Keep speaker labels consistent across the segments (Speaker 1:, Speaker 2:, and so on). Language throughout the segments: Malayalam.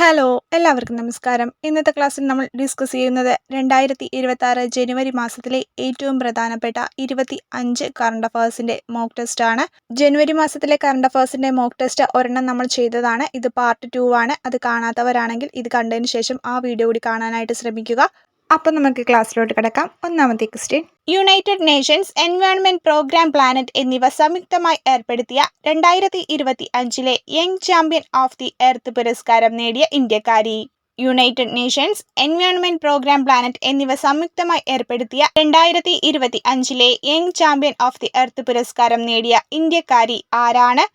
Speaker 1: ഹലോ എല്ലാവർക്കും നമസ്കാരം. ഇന്നത്തെ ക്ലാസ്സിൽ നമ്മൾ ഡിസ്കസ് ചെയ്യുന്നത് രണ്ടായിരത്തി ഇരുപത്തി ആറ് ജനുവരി മാസത്തിലെ ഏറ്റവും പ്രധാനപ്പെട്ട ഇരുപത്തി അഞ്ച് കറണ്ട് അഫേഴ്സിന്റെ മോക്ക് ടെസ്റ്റ് ആണ്. ജനുവരി മാസത്തിലെ കറണ്ട് അഫേഴ്സിന്റെ മോക്ക് ടെസ്റ്റ് ഒരെണ്ണം നമ്മൾ ചെയ്തതാണ്. ഇത് പാർട്ട് ടു ആണ്. അത് കാണാത്തവരാണെങ്കിൽ ഇത് കണ്ടതിന് ശേഷം ആ വീഡിയോ കൂടി കാണാനായിട്ട് ശ്രമിക്കുക. അപ്പം നമുക്ക് ക്ലാസ്സിലോട്ട് കിടക്കാം. ഒന്നാമത്തെ question United Nations Environment Programme planet എന്നിവ സംയുക്തമായി ഏർപ്പെടുത്തിയ രണ്ടായിരത്തി ഇരുപത്തി അഞ്ചിലെ young champion of the earth പുരസ്കാരം നേടിയ ഇന്ത്യക്കാരി. United Nations Environment Programme planet എന്നിവ സംയുക്തമായി ഏർപ്പെടുത്തിയ രണ്ടായിരത്തി ഇരുപത്തി അഞ്ചിലെ young champion of the earth പുരസ്കാരം നേടിയ ഇന്ത്യക്കാരി ആരാണ്?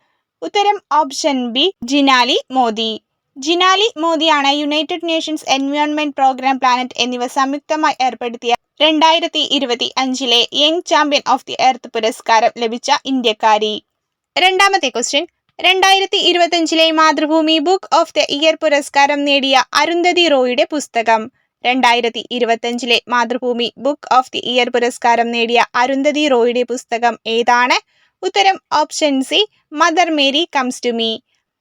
Speaker 1: ഉത്തരം option B Jinali Modi. Jinali മോദിയാണ് United Nations Environment Programme planet എന്നിവ സംയുക്തമായി ഏർപ്പെടുത്തിയ രണ്ടായിരത്തി ഇരുപത്തി അഞ്ചിലെ young champion of the earth പുരസ്കാരം ലഭിച്ച ഇന്ത്യക്കാരി. രണ്ടാമത്തെ ക്വസ്റ്റ്യൻ രണ്ടായിരത്തി ഇരുപത്തിയഞ്ചിലെ Mathrubhumi book of the year പുരസ്കാരം നേടിയ അരുന്ധതി റോയുടെ പുസ്തകം. രണ്ടായിരത്തി ഇരുപത്തിയഞ്ചിലെ Mathrubhumi book of the year പുരസ്കാരം നേടിയ അരുന്ധതി റോയുടെ പുസ്തകം ഏതാണ്? ഉത്തരം option C mother Mary comes to me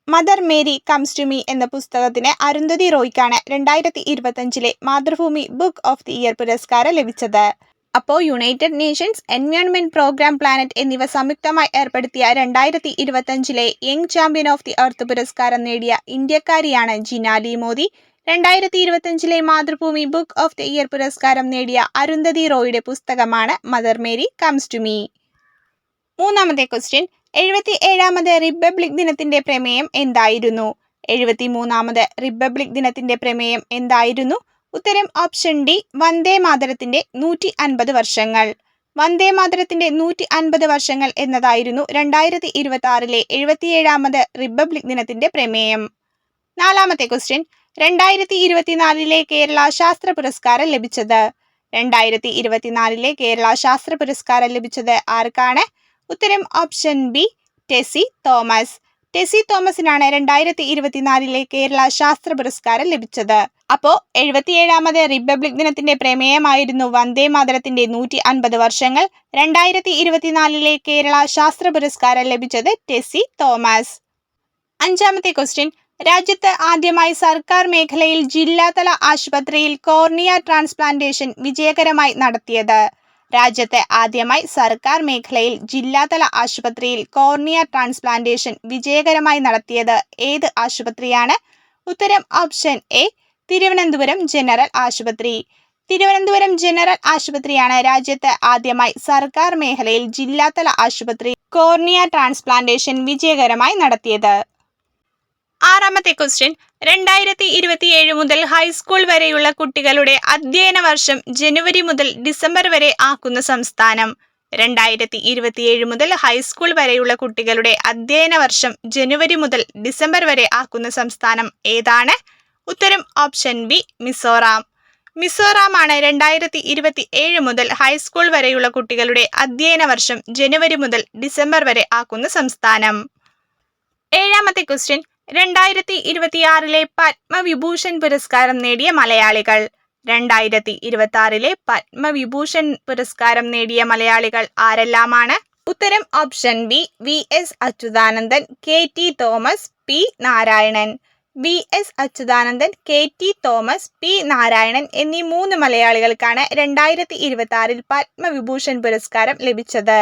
Speaker 1: mother Mary comes to me എന്ന പുസ്തകത്തിന് അരുന്ധതി റോയ്ക്കാണ് രണ്ടായിരത്തി ഇരുപത്തഞ്ചിലെ Mathrubhumi book of the year പുരസ്കാരം ലഭിച്ചത്. അപ്പോൾ United Nations Environment Programme planet എന്നിവ സംയുക്തമായി ഏർപ്പെടുത്തിയ രണ്ടായിരത്തി ഇരുപത്തഞ്ചിലെ young champion of the earth പുരസ്കാരം നേടിയ ഇന്ത്യക്കാരിയാണ് ജിനാലി മോദി. രണ്ടായിരത്തി ഇരുപത്തഞ്ചിലെ Mathrubhumi book of the year പുരസ്കാരം നേടിയ അരുന്ധതി റോയുടെ പുസ്തകമാണ് mother Mary comes to me മൂന്നാമത്തെ ക്വസ്റ്റ്യൻ എഴുപത്തി ഏഴാമത് റിപ്പബ്ലിക് ദിനത്തിന്റെ പ്രമേയം എന്തായിരുന്നു? എഴുപത്തി മൂന്നാമത് റിപ്പബ്ലിക് ദിനത്തിന്റെ പ്രമേയം എന്തായിരുന്നു? ഉത്തരം ഓപ്ഷൻ ഡി വന്ദേ മാതരത്തിന്റെ നൂറ്റി അൻപത് വർഷങ്ങൾ. വന്ദേ മാതരത്തിന്റെ നൂറ്റി അൻപത് വർഷങ്ങൾ എന്നതായിരുന്നു രണ്ടായിരത്തി ഇരുപത്തി ആറിലെ എഴുപത്തിയേഴാമത് റിപ്പബ്ലിക് ദിനത്തിന്റെ പ്രമേയം. നാലാമത്തെ ക്വസ്റ്റ്യൻ രണ്ടായിരത്തി ഇരുപത്തിനാലിലെ കേരള ശാസ്ത്ര പുരസ്കാരം ലഭിച്ചത്. രണ്ടായിരത്തി ഇരുപത്തിനാലിലെ കേരള ശാസ്ത്ര പുരസ്കാരം ലഭിച്ചത് ആർക്കാണ്? ഉത്തരം ഓപ്ഷൻ ബി ടെസി തോമസ്. ടെസി തോമസിനാണ് രണ്ടായിരത്തി ഇരുപത്തിനാലിലെ കേരള ശാസ്ത്ര പുരസ്കാരം ലഭിച്ചത്. അപ്പോൾ എഴുപത്തിയേഴാമത് റിപ്പബ്ലിക് ദിനത്തിന്റെ പ്രമേയമായിരുന്നു വന്ദേ മാതരത്തിന്റെ നൂറ്റി അൻപത് വർഷങ്ങൾ രണ്ടായിരത്തി ഇരുപത്തിനാലിലെ കേരള ശാസ്ത്ര പുരസ്കാരം ലഭിച്ചത് ടെസി തോമസ്. അഞ്ചാമത്തെ ക്വസ്റ്റ്യൻ രാജ്യത്ത് ആദ്യമായി സർക്കാർ മേഖലയിൽ ജില്ലാതല ആശുപത്രിയിൽ കോർണിയ ട്രാൻസ്പ്ലാന്റേഷൻ വിജയകരമായി നടത്തിയത്. രാജ്യത്തെ ആദ്യമായി സർക്കാർ മേഖലയിൽ ജില്ലാതല ആശുപത്രിയിൽ കോർണിയ ട്രാൻസ്പ്ലാന്റേഷൻ വിജയകരമായി നടത്തിയത് ഏത് ആശുപത്രിയാണ്? ഉത്തരം ഓപ്ഷൻ എ തിരുവനന്തപുരം ജനറൽ ആശുപത്രി. തിരുവനന്തപുരം ജനറൽ ആശുപത്രിയാണ് രാജ്യത്ത് ആദ്യമായി സർക്കാർ മേഖലയിൽ ജില്ലാതല ആശുപത്രി കോർണിയ ട്രാൻസ്പ്ലാന്റേഷൻ വിജയകരമായി നടത്തിയത്. ആറാമത്തെ ക്വസ്റ്റ്യൻ രണ്ടായിരത്തി ഇരുപത്തിയേഴ് മുതൽ ഹൈസ്കൂൾ വരെയുള്ള കുട്ടികളുടെ അധ്യയന വർഷം ജനുവരി മുതൽ ഡിസംബർ വരെ ആക്കുന്ന സംസ്ഥാനം. രണ്ടായിരത്തി ഇരുപത്തിയേഴ് മുതൽ ഹൈസ്കൂൾ വരെയുള്ള കുട്ടികളുടെ അധ്യയന വർഷം ജനുവരി മുതൽ ഡിസംബർ വരെ ആക്കുന്ന സംസ്ഥാനം ഏതാണ്? ഉത്തരം ഓപ്ഷൻ ബി മിസോറാം. മിസോറാമാണ് രണ്ടായിരത്തി ഇരുപത്തി ഏഴ് മുതൽ ഹൈസ്കൂൾ വരെയുള്ള കുട്ടികളുടെ അധ്യയന വർഷം ജനുവരി മുതൽ ഡിസംബർ വരെ ആക്കുന്ന സംസ്ഥാനം. ഏഴാമത്തെ ക്വസ്റ്റ്യൻ രണ്ടായിരത്തി ഇരുപത്തിയാറിലെ പത്മവിഭൂഷൺ പുരസ്കാരം നേടിയ മലയാളികൾ. രണ്ടായിരത്തി ഇരുപത്തി ആറിലെ പത്മവിഭൂഷൺ പുരസ്കാരം നേടിയ മലയാളികൾ ആരെല്ലാമാണ്? ഉത്തരം option B V S Achuthanandan K T Thomas P Narayanan. V S Achuthanandan K T Thomas P Narayanan എന്നീ മൂന്ന് മലയാളികൾക്കാണ് രണ്ടായിരത്തി ഇരുപത്തി ആറിൽ പത്മവിഭൂഷൺ പുരസ്കാരം ലഭിച്ചത്.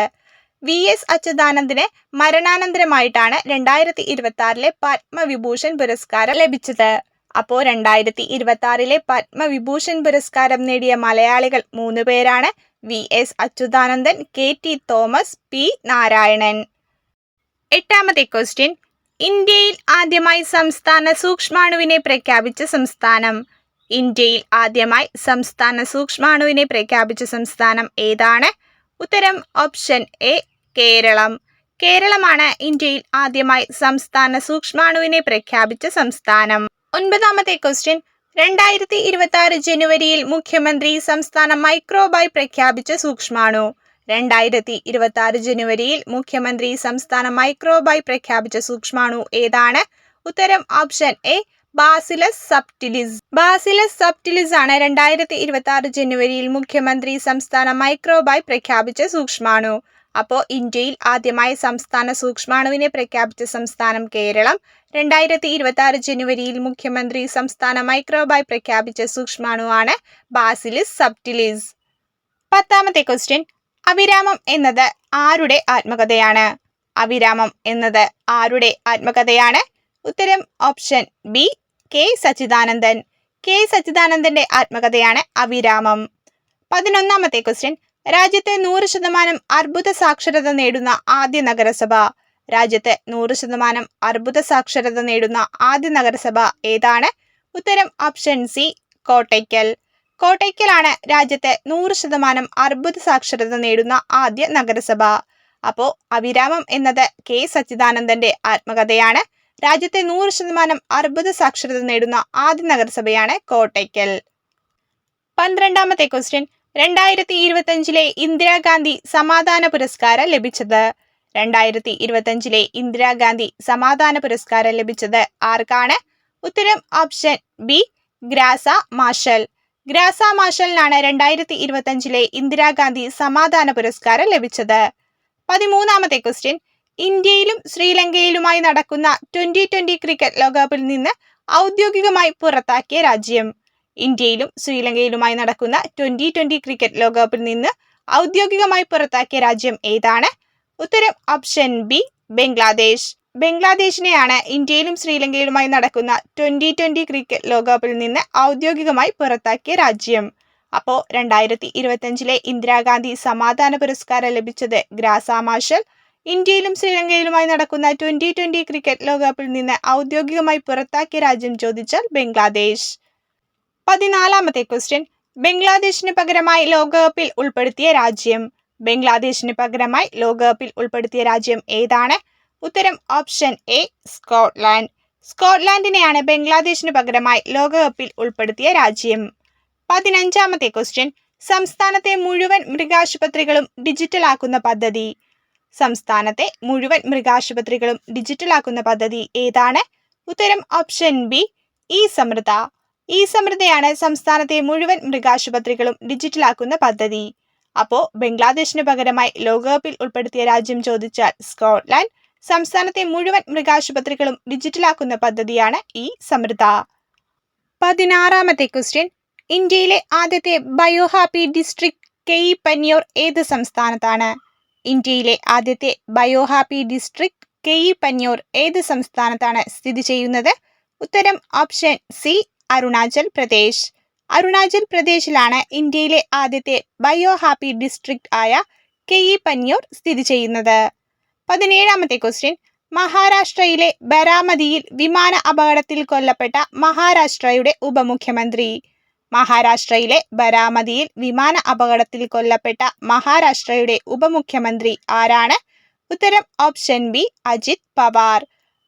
Speaker 1: വി എസ് അച്യുതാനന്ദന് മരണാനന്തരമായിട്ടാണ് രണ്ടായിരത്തി ഇരുപത്തി ആറിലെ പത്മവിഭൂഷൺ പുരസ്കാരം ലഭിച്ചത്. അപ്പോൾ രണ്ടായിരത്തി ഇരുപത്തി ആറിലെ പത്മവിഭൂഷൺ പുരസ്കാരം നേടിയ മലയാളികൾ മൂന്ന് പേരാണ് V S Achuthanandan K T Thomas P Narayanan. എട്ടാമത്തെ ക്വസ്റ്റ്യൻ. ഇന്ത്യയിൽ ആദ്യമായി സംസ്ഥാന സൂക്ഷ്മാണുവിനെ പ്രഖ്യാപിച്ച സംസ്ഥാനം. ഇന്ത്യയിൽ ആദ്യമായി സംസ്ഥാന സൂക്ഷ്മാണുവിനെ പ്രഖ്യാപിച്ച സംസ്ഥാനം ഏതാണ്? ഉത്തരം ഓപ്ഷൻ എ കേരളം. കേരളമാണ് ഇന്ത്യയിൽ ആദ്യമായി സംസ്ഥാന സൂക്ഷ്മാണുവിനെ പ്രഖ്യാപിച്ച സംസ്ഥാനം. ഒൻപതാമത്തെ ക്വസ്റ്റ്യൻ. രണ്ടായിരത്തി ഇരുപത്തി ആറ് ജനുവരിയിൽ മുഖ്യമന്ത്രി സംസ്ഥാന മൈക്രോബായി പ്രഖ്യാപിച്ച സൂക്ഷ്മാണു. രണ്ടായിരത്തി ഇരുപത്തി ആറ് ജനുവരിയിൽ മുഖ്യമന്ത്രി സംസ്ഥാന മൈക്രോബായി പ്രഖ്യാപിച്ച സൂക്ഷ്മാണു ഏതാണ്? ഉത്തരം option A bacillus subtilis. Bacillus subtilis ആണ് രണ്ടായിരത്തി ഇരുപത്തി ആറ് ജനുവരിയിൽ മുഖ്യമന്ത്രി സംസ്ഥാന മൈക്രോബായി പ്രഖ്യാപിച്ച സൂക്ഷ്മാണു. അപ്പോൾ ഇന്ത്യയിൽ ആദ്യമായി സംസ്ഥാന സൂക്ഷ്മാണുവിനെ പ്രഖ്യാപിച്ച സംസ്ഥാനം കേരളം. രണ്ടായിരത്തി ഇരുപത്തി ആറ് ജനുവരിയിൽ മുഖ്യമന്ത്രി സംസ്ഥാന മൈക്രോബായി പ്രഖ്യാപിച്ച സൂക്ഷ്മാണുവാണ് ബാസിലിസ് സബ്റ്റിലിസ്. പത്താമത്തെ ക്വസ്റ്റ്യൻ അവിരാമം എന്നത് ആരുടെ ആത്മകഥയാണ്? അവിരാമം എന്നത് ആരുടെ ആത്മകഥയാണ്? ഉത്തരം option B K Sachidanandan. K സച്ചിദാനന്ദന്റെ ആത്മകഥയാണ് അവിരാമം പതിനൊന്നാമത്തെ ക്വസ്റ്റ്യൻ രാജ്യത്തെ നൂറ് ശതമാനം അർബുദ സാക്ഷരത നേടുന്ന ആദ്യ നഗരസഭ. രാജ്യത്തെ നൂറ് ശതമാനം അർബുദ സാക്ഷരത നേടുന്ന ആദ്യ നഗരസഭ ഏതാണ്? ഉത്തരം ഓപ്ഷൻ സി കോട്ടയ്ക്കൽ. കോട്ടയ്ക്കലാണ് രാജ്യത്തെ നൂറ് ശതമാനം അർബുദ സാക്ഷരത നേടുന്ന ആദ്യ നഗരസഭ. അപ്പോൾ അവിരാമം എന്നത് കെ സച്ചിദാനന്ദന്റെ ആത്മകഥയാണ്. രാജ്യത്തെ നൂറ് ശതമാനം അർബുദ സാക്ഷരത നേടുന്ന ആദ്യ നഗരസഭയാണ് കോട്ടയ്ക്കൽ. പന്ത്രണ്ടാമത്തെ ക്വസ്റ്റ്യൻ രണ്ടായിരത്തി ഇരുപത്തഞ്ചിലെ ഇന്ദിരാഗാന്ധി സമാധാന പുരസ്കാരം ലഭിച്ചത്. രണ്ടായിരത്തി ഇരുപത്തഞ്ചിലെ ഇന്ദിരാഗാന്ധി സമാധാന പുരസ്കാരം ലഭിച്ചത് ആർക്കാണ്? ഉത്തരം ഓപ്ഷൻ ബി ഗ്രാസ മാഷൽ. ഗ്രാസ മാഷലിനാണ് രണ്ടായിരത്തി ഇരുപത്തഞ്ചിലെ ഇന്ദിരാഗാന്ധി സമാധാന പുരസ്കാരം ലഭിച്ചത്. പതിമൂന്നാമത്തെ ക്വസ്റ്റ്യൻ ഇന്ത്യയിലും ശ്രീലങ്കയിലുമായി നടക്കുന്ന ട്വന്റി ട്വന്റി ക്രിക്കറ്റ് ലോകകപ്പിൽ നിന്ന് ഔദ്യോഗികമായി പുറത്താക്കിയ രാജ്യം. ഇന്ത്യയിലും ശ്രീലങ്കയിലുമായി നടക്കുന്ന ട്വന്റി ട്വന്റി ക്രിക്കറ്റ് ലോകകപ്പിൽ നിന്ന് ഔദ്യോഗികമായി പുറത്താക്കിയ രാജ്യം ഏതാണ്? ഉത്തരം ഓപ്ഷൻ ബി ബംഗ്ലാദേശ്. ബംഗ്ലാദേശിനെയാണ് ഇന്ത്യയിലും ശ്രീലങ്കയിലുമായി നടക്കുന്ന ട്വന്റി ട്വന്റി ക്രിക്കറ്റ് ലോകകപ്പിൽ നിന്ന് ഔദ്യോഗികമായി പുറത്താക്കിയ രാജ്യം. അപ്പോ രണ്ടായിരത്തി ഇരുപത്തഞ്ചിലെ ഇന്ദിരാഗാന്ധി സമാധാന പുരസ്കാരം ലഭിച്ചത് ഗ്രാസ മാർഷൽ ഇന്ത്യയിലും ശ്രീലങ്കയിലുമായി നടക്കുന്ന ട്വന്റി ട്വന്റി ക്രിക്കറ്റ് ലോകകപ്പിൽ നിന്ന് ഔദ്യോഗികമായി പുറത്താക്കിയ രാജ്യം ചോദിച്ചാൽ ബംഗ്ലാദേശ്. പതിനാലാമത്തെ ക്വസ്റ്റ്യൻ ബംഗ്ലാദേശിന് പകരമായി ലോകകപ്പിൽ ഉൾപ്പെടുത്തിയ രാജ്യം. ബംഗ്ലാദേശിന് പകരമായി ലോകകപ്പിൽ ഉൾപ്പെടുത്തിയ രാജ്യം ഏതാണ്? ഉത്തരം ഓപ്ഷൻ എ സ്കോട്ട്ലാൻഡ്. സ്കോട്ട്ലാൻഡിനെയാണ് ബംഗ്ലാദേശിന് പകരമായി ലോകകപ്പിൽ ഉൾപ്പെടുത്തിയ രാജ്യം. പതിനഞ്ചാമത്തെ ക്വസ്റ്റ്യൻ സംസ്ഥാനത്തെ മുഴുവൻ മൃഗാശുപത്രികളും ഡിജിറ്റലാക്കുന്ന പദ്ധതി. സംസ്ഥാനത്തെ മുഴുവൻ മൃഗാശുപത്രികളും ഡിജിറ്റലാക്കുന്ന പദ്ധതി ഏതാണ്? ഉത്തരം option B E Samriddha E സമൃദ്ധയാണ് സംസ്ഥാനത്തെ മുഴുവൻ മൃഗാശുപത്രികളും ഡിജിറ്റലാക്കുന്ന പദ്ധതി. അപ്പോൾ ബംഗ്ലാദേശിന് പകരമായി ലോകകപ്പിൽ ഉൾപ്പെടുത്തിയ രാജ്യം ചോദിച്ചാൽ സ്കോട്ട്ലാൻഡ്. സംസ്ഥാനത്തെ മുഴുവൻ മൃഗാശുപത്രികളും ഡിജിറ്റലാക്കുന്ന പദ്ധതിയാണ് ഈ സമൃദ്ധ പതിനാറാമത്തെ ക്വസ്റ്റ്യൻ. ഇന്ത്യയിലെ ആദ്യത്തെ ബയോഹാപ്പി ഡിസ്ട്രിക്ട് കെയ് പന്യൂർ ഏത് സംസ്ഥാനത്താണ്? ഇന്ത്യയിലെ ആദ്യത്തെ ബയോഹാപ്പി ഡിസ്ട്രിക്ട് കെയ് പന്യൂർ ഏത് സംസ്ഥാനത്താണ് സ്ഥിതി ചെയ്യുന്നത്? ഉത്തരം ഓപ്ഷൻ സി അരുണാചൽ പ്രദേശ്. അരുണാചൽ പ്രദേശിലാണ് ഇന്ത്യയിലെ ആദ്യത്തെ ബയോ ഹാപ്പി ഡിസ്ട്രിക്ട് ആയ കെയി പന്യൂർ സ്ഥിതി ചെയ്യുന്നത്. പതിനേഴാമത്തെ ക്വസ്റ്റ്യൻ മഹാരാഷ്ട്രയിലെ ബരാമതിയിൽ വിമാന അപകടത്തിൽ കൊല്ലപ്പെട്ട മഹാരാഷ്ട്രയുടെ ഉപമുഖ്യമന്ത്രി. മഹാരാഷ്ട്രയിലെ ബരാമതിയിൽ വിമാന അപകടത്തിൽ കൊല്ലപ്പെട്ട മഹാരാഷ്ട്രയുടെ ഉപമുഖ്യമന്ത്രി ആരാണ്? ഉത്തരം ഓപ്ഷൻ ബി അജിത് പവാർ.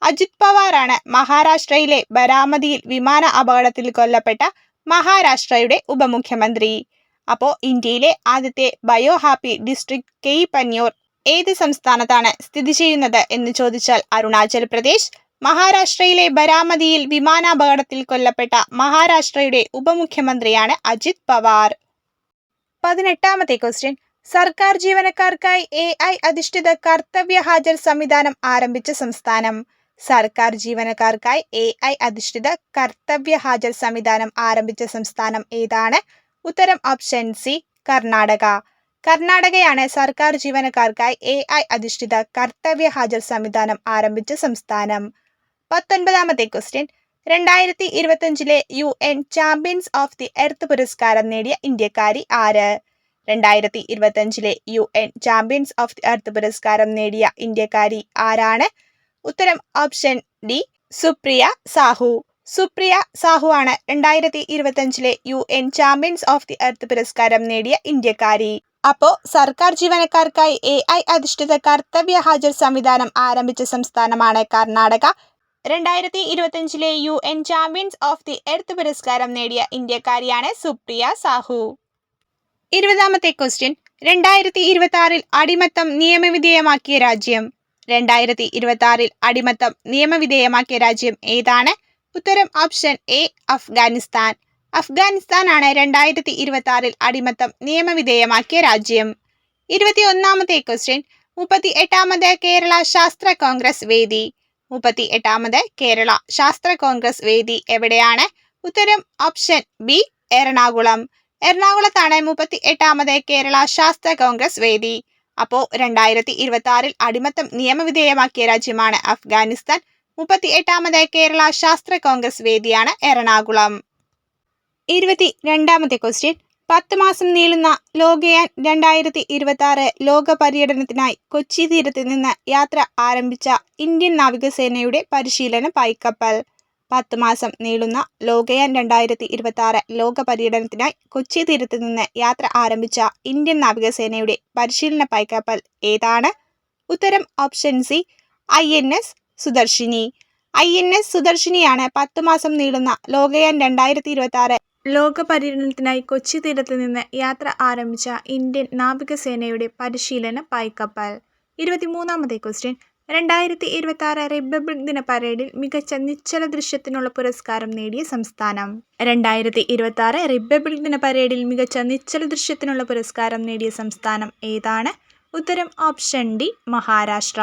Speaker 1: അജിത് പവാറാണ് മഹാരാഷ്ട്രയിലെ ബരാമതിയിൽ വിമാന അപകടത്തിൽ കൊല്ലപ്പെട്ട മഹാരാഷ്ട്രയുടെ ഉപമുഖ്യമന്ത്രി. അപ്പോൾ ഇന്ത്യയിലെ ആദ്യത്തെ ബയോ ഹാപ്പി ഡിസ്ട്രിക്ട് കെയ് പന്യൂർ ഏത് സംസ്ഥാനത്താണ് സ്ഥിതി ചെയ്യുന്നത് എന്ന് ചോദിച്ചാൽ അരുണാചൽ പ്രദേശ്. മഹാരാഷ്ട്രയിലെ ബരാമതിയിൽ വിമാനാപകടത്തിൽ കൊല്ലപ്പെട്ട മഹാരാഷ്ട്രയുടെ ഉപമുഖ്യമന്ത്രിയാണ് അജിത് പവാർ. പതിനെട്ടാമത്തെ ക്വസ്റ്റ്യൻ. സർക്കാർ ജീവനക്കാർക്കായി എ ഐ അധിഷ്ഠിത കർത്തവ്യ ഹാജർ സംവിധാനം ആരംഭിച്ച സംസ്ഥാനം. സർക്കാർ ജീവനക്കാർക്കായി എ ഐ അധിഷ്ഠിത കർത്തവ്യ ഹാജർ സംവിധാനം ആരംഭിച്ച സംസ്ഥാനം ഏതാണ്? ഉത്തരം ഓപ്ഷൻ സി കർണാടക. കർണാടകയാണ് സർക്കാർ ജീവനക്കാർക്കായി എ ഐ അധിഷ്ഠിത കർത്തവ്യ ഹാജർ സംവിധാനം ആരംഭിച്ച സംസ്ഥാനം. പത്തൊൻപതാമത്തെ ക്വസ്റ്റ്യൻ രണ്ടായിരത്തി ഇരുപത്തിയഞ്ചിലെ U N champions of the earth പുരസ്കാരം നേടിയ ഇന്ത്യക്കാരി ആര്? രണ്ടായിരത്തി ഇരുപത്തിയഞ്ചിലെ U N champions of the earth പുരസ്കാരം നേടിയ ഇന്ത്യക്കാരി ആരാണ്? ഉത്തരം ഓപ്ഷൻ ഡി സുപ്രിയ സാഹു. സുപ്രിയ സാഹു ആണ് രണ്ടായിരത്തി ഇരുപത്തഞ്ചിലെ U N champions of the earth പുരസ്കാരം നേടിയ ഇന്ത്യക്കാരി. അപ്പോൾ സർക്കാർ ജീവനക്കാർക്കായി എ ഐ അധിഷ്ഠിത കർത്തവ്യ ഹാജർ സംവിധാനം ആരംഭിച്ച സംസ്ഥാനമാണ് കർണാടക. രണ്ടായിരത്തി ഇരുപത്തഞ്ചിലെ U N champions of the earth പുരസ്കാരം നേടിയ ഇന്ത്യക്കാരിയാണ് സുപ്രിയ സാഹു. ഇരുപതാമത്തെ ക്വസ്റ്റ്യൻ രണ്ടായിരത്തി ഇരുപത്തി ആറിൽ അടിമത്തം നിയമവിധേയമാക്കിയ രാജ്യം. രണ്ടായിരത്തി ഇരുപത്തി ആറിൽ അടിമത്തം നിയമവിധേയമാക്കിയ രാജ്യം ഏതാണ്? ഉത്തരം ഓപ്ഷൻ എ അഫ്ഗാനിസ്ഥാൻ. അഫ്ഗാനിസ്ഥാനാണ് രണ്ടായിരത്തി ഇരുപത്തി ആറിൽ അടിമത്തം നിയമവിധേയമാക്കിയ രാജ്യം. ഇരുപത്തി ഒന്നാമത്തെ ക്വസ്റ്റ്യൻ മുപ്പത്തി എട്ടാമത് കേരള ശാസ്ത്ര കോൺഗ്രസ് വേദി. മുപ്പത്തി എട്ടാമത് കേരള ശാസ്ത്ര കോൺഗ്രസ് വേദി എവിടെയാണ്? ഉത്തരം ഓപ്ഷൻ ബി എറണാകുളം. എറണാകുളത്താണ് മുപ്പത്തി എട്ടാമത് കേരള ശാസ്ത്ര കോൺഗ്രസ് വേദി. അപ്പോൾ രണ്ടായിരത്തി ഇരുപത്തി ആറിൽ അടിമത്തം നിയമവിധേയമാക്കിയ രാജ്യമാണ് അഫ്ഗാനിസ്ഥാൻ. മുപ്പത്തി എട്ടാമത് കേരള ശാസ്ത്ര കോൺഗ്രസ് വേദിയാണ് എറണാകുളം. ഇരുപത്തി രണ്ടാമത്തെ ക്വസ്റ്റ്യൻ. പത്ത് മാസം നീളുന്ന ലോകയാൻ രണ്ടായിരത്തി ഇരുപത്തി ആറ് ലോക പര്യടനത്തിനായി കൊച്ചി തീരത്ത് നിന്ന് യാത്ര ആരംഭിച്ച ഇന്ത്യൻ നാവികസേനയുടെ പരിശീലന പായ്ക്കപ്പൽ പത്ത് മാസം നീളുന്ന ലോകയാൻ രണ്ടായിരത്തി ഇരുപത്തി ആറ് ലോക പര്യടനത്തിനായി കൊച്ചി തീരത്ത് നിന്ന് യാത്ര ആരംഭിച്ച ഇന്ത്യൻ നാവികസേനയുടെ പരിശീലന പൈക്കപ്പൽ ഏതാണ്? ഉത്തരം option C I N S Sudarshini. I N S സുദർശിനിയാണ് പത്ത് മാസം നീളുന്ന ലോകയാൻ രണ്ടായിരത്തി ഇരുപത്തി ആറ് ലോക പര്യടനത്തിനായി കൊച്ചി തീരത്ത് നിന്ന് യാത്ര ആരംഭിച്ച ഇന്ത്യൻ നാവികസേനയുടെ പരിശീലന പായ്ക്കപ്പൽ ഇരുപത്തിമൂന്നാമത്തെ ക്വസ്റ്റ്യൻ രണ്ടായിരത്തി ഇരുപത്തി റിപ്പബ്ലിക് ദിന പരേഡിൽ മികച്ച നിശ്ചല ദൃശ്യത്തിനുള്ള പുരസ്കാരം നേടിയ സംസ്ഥാനം. രണ്ടായിരത്തി ഇരുപത്തി റിപ്പബ്ലിക് ദിന പരേഡിൽ മികച്ച നിശ്ചല ദൃശ്യത്തിനുള്ള പുരസ്കാരം നേടിയ സംസ്ഥാനം ഏതാണ്? ഉത്തരം ഓപ്ഷൻ ഡി മഹാരാഷ്ട്ര.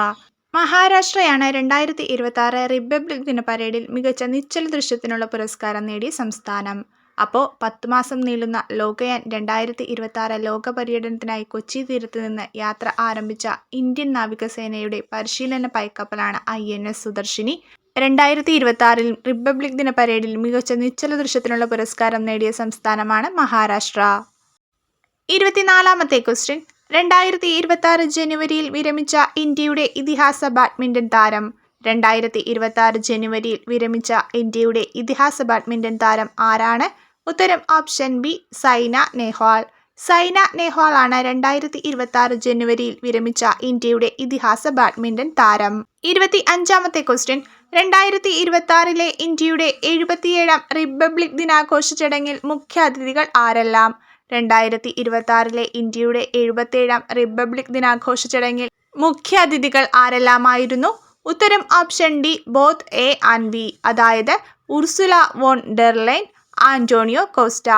Speaker 1: മഹാരാഷ്ട്രയാണ് രണ്ടായിരത്തി ഇരുപത്തി റിപ്പബ്ലിക് ദിന പരേഡിൽ മികച്ച നിശ്ചല ദൃശ്യത്തിനുള്ള പുരസ്കാരം നേടിയ സംസ്ഥാനം. അപ്പോൾ പത്ത് മാസം നീളുന്ന ലോകയാൻ രണ്ടായിരത്തി ഇരുപത്തി ലോക പര്യടനത്തിനായി കൊച്ചി തീരത്ത് നിന്ന് യാത്ര ആരംഭിച്ച ഇന്ത്യൻ നാവികസേനയുടെ പരിശീലന പൈക്കപ്പലാണ് ഐ എൻ എസ് സുദർശിനി. രണ്ടായിരത്തി ഇരുപത്തി ആറിൽ റിപ്പബ്ലിക് ദിന പരേഡിൽ മികച്ച നിശ്ചല ദൃശ്യത്തിനുള്ള പുരസ്കാരം നേടിയ സംസ്ഥാനമാണ് മഹാരാഷ്ട്ര. ഇരുപത്തിനാലാമത്തെ ക്വസ്റ്റ്യൻ. രണ്ടായിരത്തി ഇരുപത്തി ആറ് ജനുവരിയിൽ വിരമിച്ച ഇന്ത്യയുടെ ഇതിഹാസ ബാഡ്മിന്റൺ താരം. രണ്ടായിരത്തി ഇരുപത്തി ആറ് ജനുവരിയിൽ വിരമിച്ച ഇന്ത്യയുടെ ഇതിഹാസ ബാഡ്മിന്റൺ താരം ആരാണ്? ഉത്തരം ഓപ്ഷൻ ബി സൈന നെഹ്വാൾ. സൈന നെഹ്വാൾ ആണ് രണ്ടായിരത്തി ഇരുപത്തി ആറ് ജനുവരിയിൽ വിരമിച്ച ഇന്ത്യയുടെ ഇതിഹാസ ബാഡ്മിന്റൺ താരം. ഇരുപത്തി അഞ്ചാമത്തെ ക്വസ്റ്റ്യൻ രണ്ടായിരത്തി ഇരുപത്തി ആറിലെ ഇന്ത്യയുടെ എഴുപത്തിയേഴാം റിപ്പബ്ലിക് ദിനാഘോഷ ചടങ്ങിൽ മുഖ്യാതിഥികൾ ആരെല്ലാം? രണ്ടായിരത്തി ഇരുപത്തി ആറിലെ ഇന്ത്യയുടെ എഴുപത്തിയേഴാം റിപ്പബ്ലിക് ദിനാഘോഷ ചടങ്ങിൽ മുഖ്യാതിഥികൾ ആരെല്ലാമായിരുന്നു? ഉത്തരം option D both A and B. അതായത് Ursula von der Leyen Antonio Costa.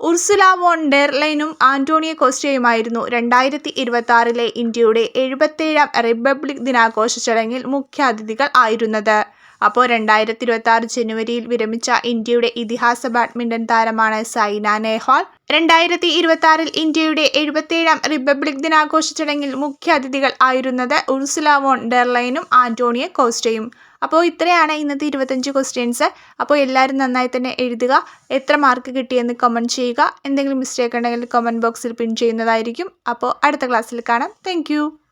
Speaker 1: Ursula von ഡെർലൈനും Antonio കോസ്റ്റയുമായിരുന്നു രണ്ടായിരത്തി ഇരുപത്തി ആറിലെ ഇന്ത്യയുടെ എഴുപത്തേഴാം റിപ്പബ്ലിക് ദിനാഘോഷ ചടങ്ങിൽ മുഖ്യാതിഥികൾ ആയിരുന്നത്. അപ്പോൾ രണ്ടായിരത്തി ഇരുപത്തി ആറ് ജനുവരിയിൽ വിരമിച്ച ഇന്ത്യയുടെ ഇതിഹാസ ബാഡ്മിന്റൺ താരമാണ് സൈന നെഹ്വാൾ. രണ്ടായിരത്തി ഇരുപത്തി ആറിൽ ഇന്ത്യയുടെ എഴുപത്തേഴാം റിപ്പബ്ലിക് ദിനാഘോഷ ചടങ്ങിൽ മുഖ്യ അതിഥികൾ ആയിരുന്നത് ഉർസുല വോൺ ഡെർലൈനും ആന്റോണിയോ കോസ്റ്റയും. അപ്പോൾ ഇത്രയാണ് ഇന്നത്തെ ഇരുപത്തഞ്ച് ക്വസ്റ്റ്യൻസ്. അപ്പോൾ എല്ലാവരും നന്നായി തന്നെ എഴുതുക. എത്ര മാർക്ക് കിട്ടിയെന്ന് കമന്റ് ചെയ്യുക. എന്തെങ്കിലും മിസ്റ്റേക്ക് ഉണ്ടെങ്കിൽ കമന്റ് ബോക്സിൽ പിൻ ചെയ്യുന്നതായിരിക്കും. അപ്പോൾ അടുത്ത ക്ലാസ്സിൽ കാണാം. താങ്ക്